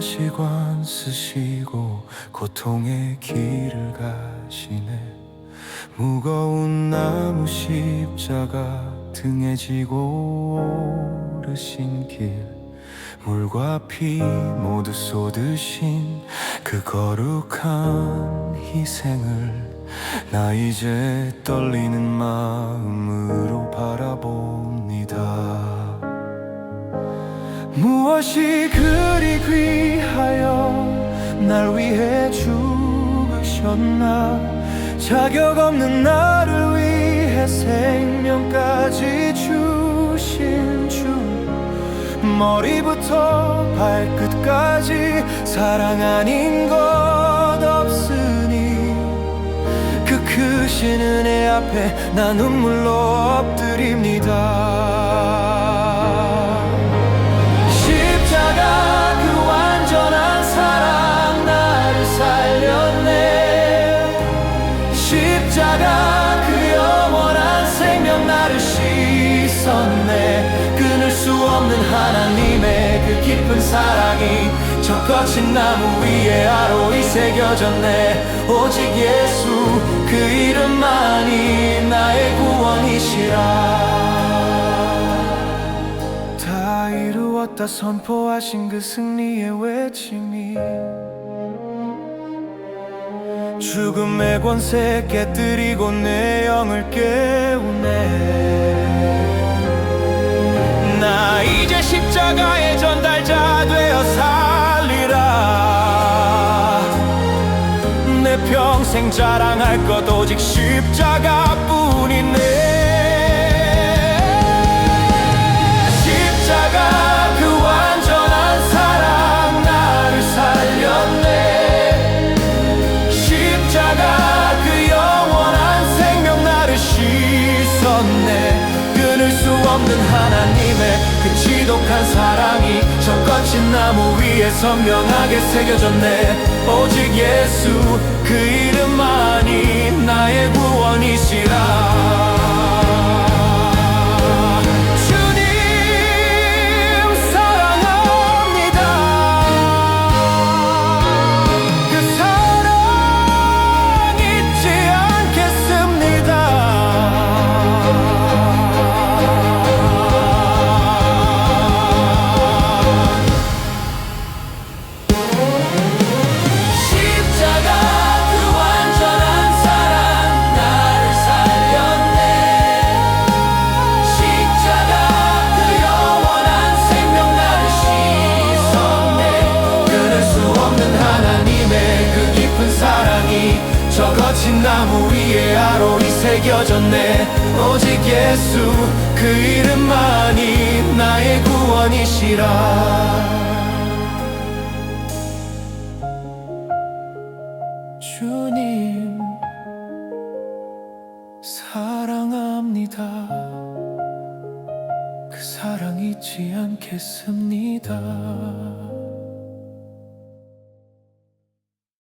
시관 쓰시고 고통의 길을 가시네. 무거운 나무 십자가 등에 지고 오르신 길. 물과 피 모두 쏟으신 그 거룩한 희생을 나 이제 떨리는 마음으로 바라봅니다 무엇이 그리 귀하여 날 위해 죽으셨나? 자격 없는 나를 위해 생명까지 주신 주 머리부터 발끝까지 사랑 아닌 것 없으니 그 크신 은혜 앞에 나 눈물로 엎드립니다 십자가 그 영원한 생명 나를 씻었네. 끊을 수 없는 하나님의 그 깊은 사랑이 저 거친 나무 위에 아로이 새겨졌네. 오직 예수 그 이름만이 나의 구원이시라. 다 이루었다 선포하신 그 승리의 외침이 죽음의 권세 깨뜨리고 내 영을 깨우네. 나 이제 십자가의 전달자 되어 살리라. 내 평생 자랑할 것 오직 십자가뿐이네 없는 하나님의 그 지독한 사랑이 저 거친 나무 위에 선명하게 새겨졌네. 오직 예수 그 이름만이 나의 구원이시라 저 거친 나무 위에 아로이 새겨졌네. 오직 예수 그 이름만이 나의 구원이시라. 주님 사랑합니다. 그 사랑 잊지 않겠습니다